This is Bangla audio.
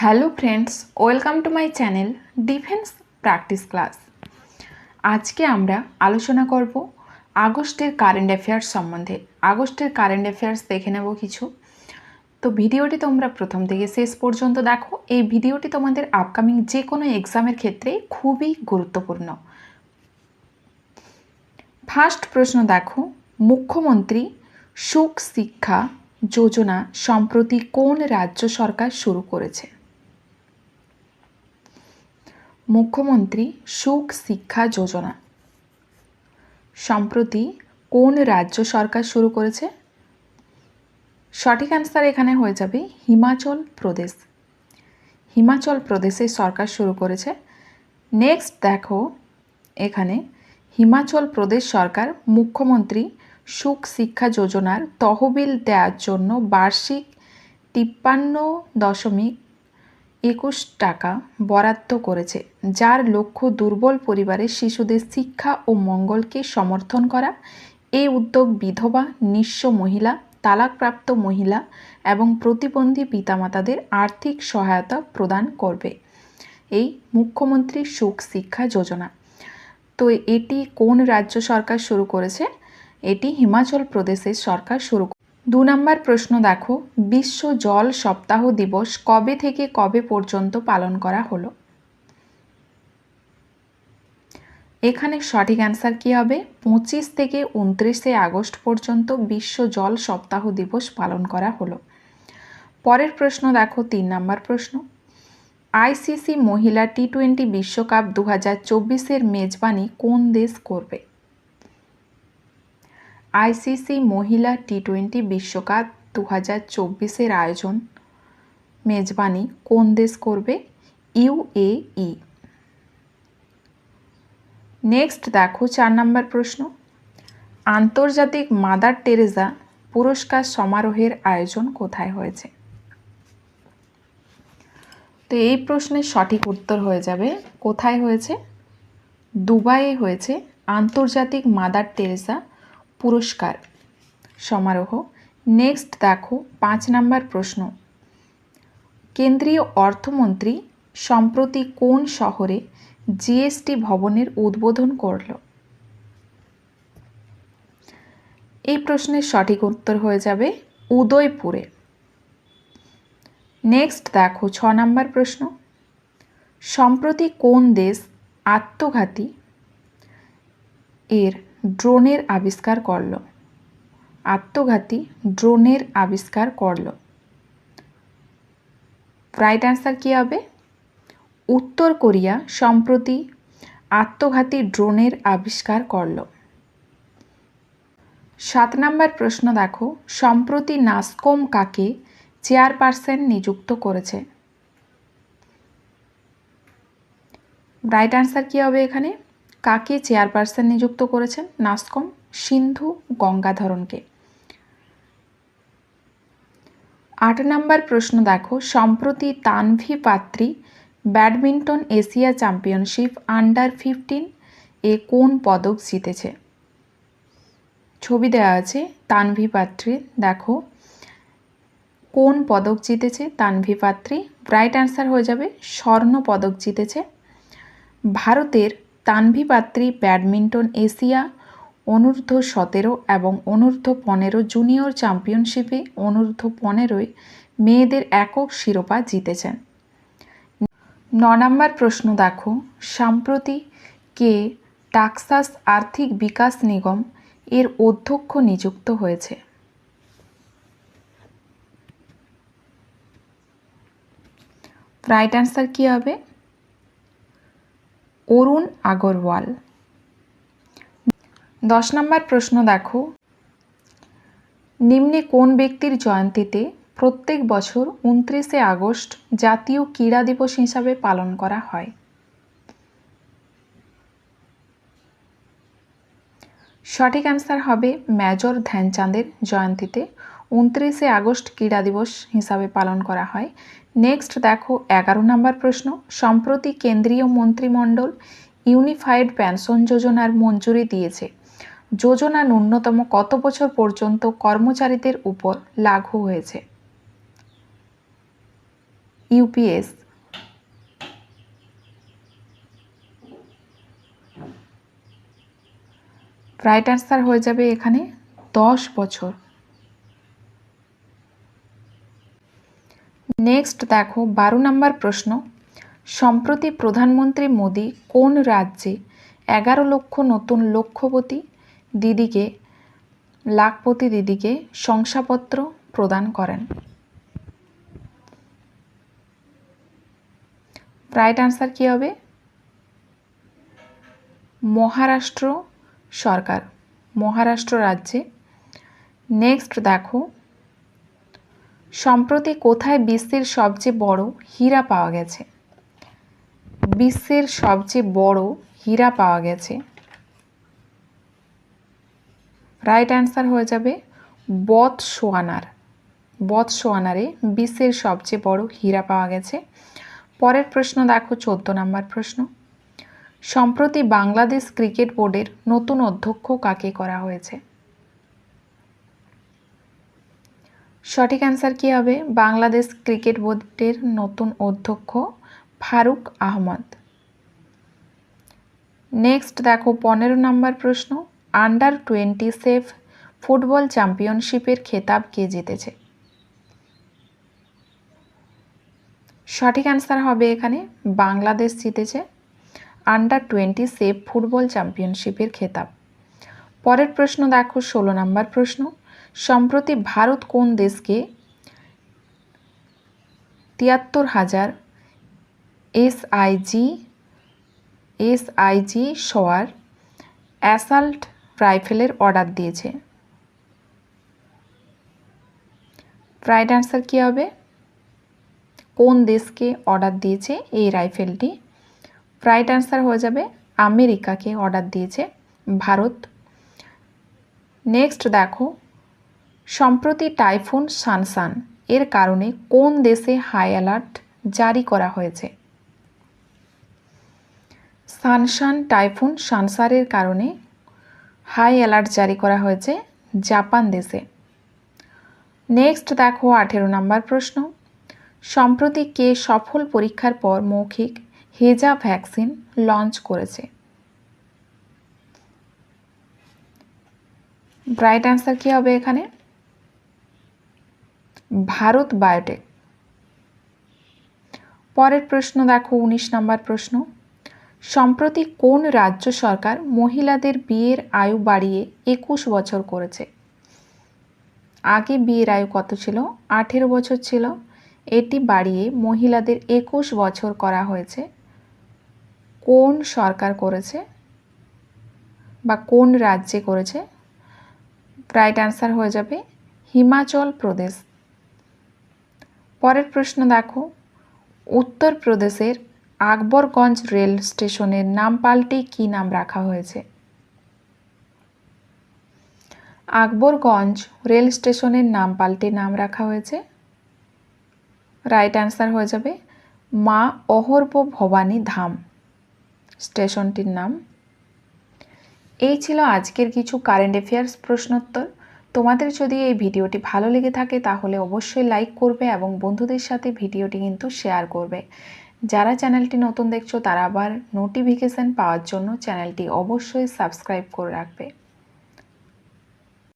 Hello friends welcome to my channel defence practice class আজকে আমরা আলোচনা করব আগস্টের কারেন্ট অ্যাফেয়ার্স সম্বন্ধে। আগস্টের কারেন্ট অ্যাফেয়ার্স দেখে নেব কিছু। তো ভিডিওটি তোমরা প্রথম থেকে শেষ পর্যন্ত দেখো। এই ভিডিওটি তোমাদের আপকামিং যে কোনো এক্সামের ক্ষেত্রে খুবই গুরুত্বপূর্ণ। ফার্স্ট প্রশ্ন দেখো, মুখ্যমন্ত্রী সুখ শিক্ষা যোজনা সম্প্রতি কোন রাজ্য সরকার শুরু করেছে? মুখ্যমন্ত্রী সুখ শিক্ষা যোজনা। সম্প্রতি কোন রাজ্য সরকার শুরু করেছে? সঠিক অ্যান্সার এখানে হয়ে যাবে হিমাচল প্রদেশ। হিমাচল প্রদেশে সরকার শুরু করেছে। নেক্সট দেখো এখানে হিমাচল প্রদেশ সরকার মুখ্যমন্ত্রী সুখ শিক্ষা যোজনার তহবিল দেওয়ার জন্য বার্ষিক তিপ্পান্ন দশমিক একুশ টাকা বরাদ্দ করেছে, যার লক্ষ্য দুর্বল পরিবারের শিশুদের শিক্ষা ও মঙ্গলকে সমর্থন করা। এই উদ্যোগ বিধবা, নিঃস্ব মহিলা, তালাকপ্রাপ্ত মহিলা এবং প্রতিবন্ধী পিতামাতাদের আর্থিক সহায়তা প্রদান করবে। এই মুখ্যমন্ত্রী সুখ শিক্ষা যোজনা। তো এটি কোন রাজ্য সরকার শুরু করেছে? এটি হিমাচল প্রদেশের সরকার শুরু দু নম্বর প্রশ্ন দেখো, বিশ্ব জল সপ্তাহ দিবস কবে থেকে কবে পর্যন্ত পালন করা হলো? এখানে সঠিক অ্যান্সার কী হবে? পঁচিশ থেকে উনত্রিশে আগস্ট পর্যন্ত বিশ্ব জল সপ্তাহ দিবস পালন করা হলো। পরের প্রশ্ন দেখো, তিন নম্বর প্রশ্ন। আইসিসি মহিলা টি টোয়েন্টি বিশ্বকাপ দু হাজার চব্বিশের মেজবানি কোন দেশ করবে? আইসিসি মহিলা টি টোয়েন্টি বিশ্বকাপ দু হাজার চব্বিশের আয়োজন। মেজবানি কোন দেশ করবে? ইউএই। নেক্সট দেখো চার নম্বর প্রশ্ন। আন্তর্জাতিক মাদার টেরেজা পুরস্কার সমারোহের আয়োজন কোথায় হয়েছে? তো এই প্রশ্নের সঠিক উত্তর হয়ে যাবে, কোথায় হয়েছে? দুবাইয়ে হয়েছে আন্তর্জাতিক মাদার টেরেসা পুরস্কার। সমারোহ। নেক্সট দেখো, পাঁচ নাম্বার প্রশ্ন। কেন্দ্রীয় অর্থমন্ত্রী সম্প্রতি কোন শহরে জিএসটি ভবনের উদ্বোধন করল? এই প্রশ্নের সঠিক উত্তর হয়ে যাবে উদয়পুরে। নেক্সট দেখো, ছ নম্বর প্রশ্ন। সম্প্রতি কোন দেশ আত্মঘাতী এর ড্রোনের আবিষ্কার করল। আত্মঘাতী ড্রোনের আবিষ্কার করল। রাইট অ্যান্সার কী হবে? উত্তর কোরিয়া সম্প্রতি আত্মঘাতী ড্রোনের আবিষ্কার করল। সাত নম্বর প্রশ্ন দেখো। সম্প্রতি নাসকোম কাকে চেয়ারপারসন নিযুক্ত করেছে? রাইট অ্যান্সার কী হবে এখানে? কাকে চেয়ারপারসন নিযুক্ত করেছেন? নাসকম, সিন্ধু, গঙ্গাধরনকে। আট নম্বর প্রশ্ন দেখো। সম্প্রতি Tanvi Patri, badminton Asia championship under fifteen এ কোন পদক জিতেছে? ছবি দেওয়া আছে তানভি পাত্রী। দেখো। কোন পদক জিতেছে তানভি পাত্রী? রাইট অ্যান্সার হয়ে যাবে স্বর্ণ পদক জিতেছে। ভারতের তানভি পাত্রী, ব্যাডমিন্টন এশিয়া, অনূর্ধ্ব সতেরো এবং অনূর্ধ্ব পনেরো জুনিয়র চ্যাম্পিয়নশিপে অনূর্ধ্ব পনেরোয় মেয়েদের একক শিরোপা জিতেছেন। ন নম্বর প্রশ্ন দেখো। সম্প্রতি কে টাক্সাস আর্থিক বিকাশ নিগম এর অধ্যক্ষ নিযুক্ত হয়েছে? রাইট অ্যান্সার কী হবে? অরুণ আগরওয়াল। দশ নম্বর প্রশ্ন দেখো। নিম্নে কোন ব্যক্তির জয়ন্তীতে প্রত্যেক বছর উনত্রিশে আগস্ট জাতীয় ক্রীড়া দিবস হিসাবে পালন করা হয়? সঠিক অ্যান্সার হবে মেজর ধ্যানচাঁদের জয়ন্তীতে। উনত্রিশে আগস্ট ক্রীড়া দিবস হিসাবে পালন করা হয়। নেক্সট দেখো এগারো নম্বর প্রশ্ন। সম্প্রতি কেন্দ্রীয় মন্ত্রিমণ্ডল ইউনিফাইড পেনশন যোজনার মঞ্জুরি দিয়েছে। যোজনা ন্যূনতম কত বছর পর্যন্ত কর্মচারীদের উপর লাঘু হয়েছে? ইউপিএস। রাইট আনসার হয়ে যাবে এখানে দশ বছর। নেক্সট দেখো, বারো নম্বর প্রশ্ন। সম্প্রতি প্রধানমন্ত্রী মোদী কোন রাজ্যে এগারো লক্ষ নতুন লক্ষপতি দিদিকে, লাখপতি দিদিকে শংসাপত্র প্রদান করেন? রাইট আনসার কী হবে? মহারাষ্ট্র সরকার, মহারাষ্ট্র রাজ্যে। নেক্সট দেখো সম্প্রতি কোথায় বিশ্বের সবচেয়ে বড় হীরা পাওয়া গেছে? বিশ্বের সবচেয়ে বড় হীরা পাওয়া গেছে। রাইট অ্যান্সার হয়ে যাবে বতসোয়ানার বতসোয়ানারে বিশ্বের সবচেয়ে বড় হীরা পাওয়া গেছে। পরের প্রশ্ন দেখো, চোদ্দ নম্বর প্রশ্ন। সম্প্রতি বাংলাদেশ ক্রিকেট বোর্ডের নতুন অধ্যক্ষ কাকে করা হয়েছে? সঠিক অ্যান্সার কী হবে? বাংলাদেশ ক্রিকেট বোর্ডের নতুন অধ্যক্ষ ফারুক আহমদ। নেক্সট দেখো, পনেরো নম্বর প্রশ্ন। আন্ডার টোয়েন্টি সেফ ফুটবল চ্যাম্পিয়নশিপের খেতাব কে জিতেছে? সঠিক অ্যান্সার হবে এখানে, বাংলাদেশ জিতেছে আন্ডার টোয়েন্টি সেফ ফুটবল চ্যাম্পিয়নশিপের খেতাব। পরের প্রশ্ন দেখো, ষোলো নম্বর প্রশ্ন। সম্প্রতি ভারত কোন দেশকে তিয়াত্তর হাজার এসআইজি এসআইজি সোয়ার অ্যাসাল্ট রাইফেলের অর্ডার দিয়েছে। রাইট অ্যান্সার কী হবে? কোন দেশকে অর্ডার দিয়েছে এই রাইফেলটি? রাইট অ্যান্সার হয়ে যাবে আমেরিকাকে অর্ডার দিয়েছে ভারত। নেক্সট দেখো সম্প্রতি টাইফুন সানসান এর কারণে কোন দেশে হাই অ্যালার্ট জারি করা হয়েছে? সানসান, টাইফুন সানসারের কারণে হাই অ্যালার্ট জারি করা হয়েছে জাপান দেশে। নেক্সট দেখো আঠেরো নম্বর প্রশ্ন। সম্প্রতি কে সফল পরীক্ষার পর মৌখিক হেজা ভ্যাকসিন লঞ্চ করেছে? ব্রাইট অ্যান্সার কী হবে এখানে? ভারত বায়োটেক। পরের প্রশ্ন দেখো, উনিশ নম্বর প্রশ্ন। সম্প্রতি কোন রাজ্য সরকার মহিলাদের বিয়ের আয়ু বাড়িয়ে একুশ বছর করেছে? আগে বিয়ের আয়ু কত ছিল? আঠেরো বছর ছিল। এটি বাড়িয়ে মহিলাদের একুশ বছর করা হয়েছে। কোন সরকার করেছে বা কোন রাজ্যে করেছে? রাইট অ্যান্সার হয়ে যাবে হিমাচল প্রদেশ। পরের প্রশ্ন দেখো। উত্তরপ্রদেশের আকবরগঞ্জ রেল স্টেশনের নাম পাল্টে কী নাম রাখা হয়েছে? আকবরগঞ্জ রেল স্টেশনের নাম পাল্টে নাম রাখা হয়েছে? রাইট অ্যান্সার হয়ে যাবে, মা অহর্ব ভবানী ধাম। স্টেশনটির নাম। এই ছিল আজকের কিছু কারেন্ট অ্যাফেয়ার্স প্রশ্নোত্তর। তোমাদের যদি এই ভিডিওটি ভালো লেগে থাকে, তাহলে অবশ্যই লাইক করবে এবং বন্ধুদের সাথে ভিডিওটি কিন্তু শেয়ার করবে। যারা চ্যানেলটি নতুন দেখছ, তারা আবার নোটিফিকেশান পাওয়ার জন্য চ্যানেলটি অবশ্যই সাবস্ক্রাইব করে রাখবে।